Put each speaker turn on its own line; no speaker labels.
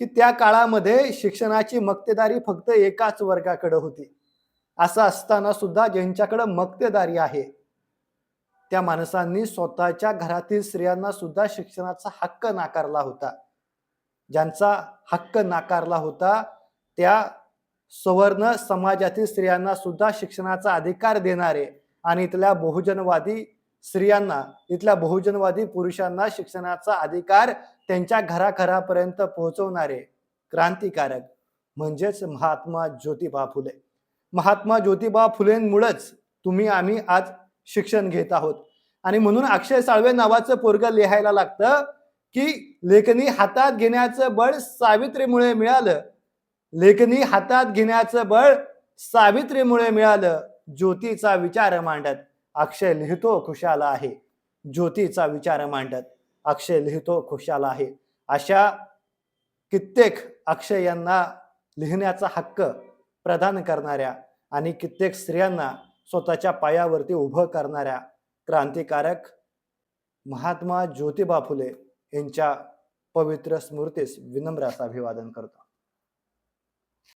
की त्या काळामध्ये शिक्षणाची मक्तेदारी फक्त एकाच वर्गाकडे होती. असं असताना सुद्धा ज्यांच्याकडे मक्तेदारी आहे त्या माणसांनी स्वतःच्या घरातील स्त्रियांना सुद्धा शिक्षणाचा हक्क नाकारला होता. ज्यांचा हक्क नाकारला होता त्या सवर्ण समाजातील स्त्रियांना सुद्धा शिक्षणाचा अधिकार देणारे आणि इथल्या बहुजनवादी स्त्रियांना इथल्या बहुजनवादी पुरुषांना शिक्षणाचा अधिकार त्यांच्या घराघरापर्यंत पोहोचवणारे क्रांतिकारक म्हणजेच महात्मा ज्योतिबा फुले. महात्मा ज्योतिबा फुलेंमुळेच तुम्ही आम्ही आज शिक्षण घेत आहोत. आणि म्हणून अक्षय साळवे नावाचं पोरग लिहायला लागतं की लेखनी हातात घेण्याचं बळ सावित्रीमुळे मिळालं. लेखनी हातात घेण्याचं बळ सावित्रीमुळे मिळालं ज्योतीचा विचार मांडत. अक्षय लिहितो खुशाला आहे. ज्योतीचा विचार मांडत अक्षय लिहितो खुशाला आहे. अशा कित्येक अक्षय यांना लिहिण्याचा हक्क प्रदान करणाऱ्या आणि कित्येक स्त्रियांना स्वतःच्या पायावरती उभं करणाऱ्या क्रांतिकारक महात्मा ज्योतिबा फुले यांच्या पवित्र स्मृतीस विनम्र असं अभिवादन करतो.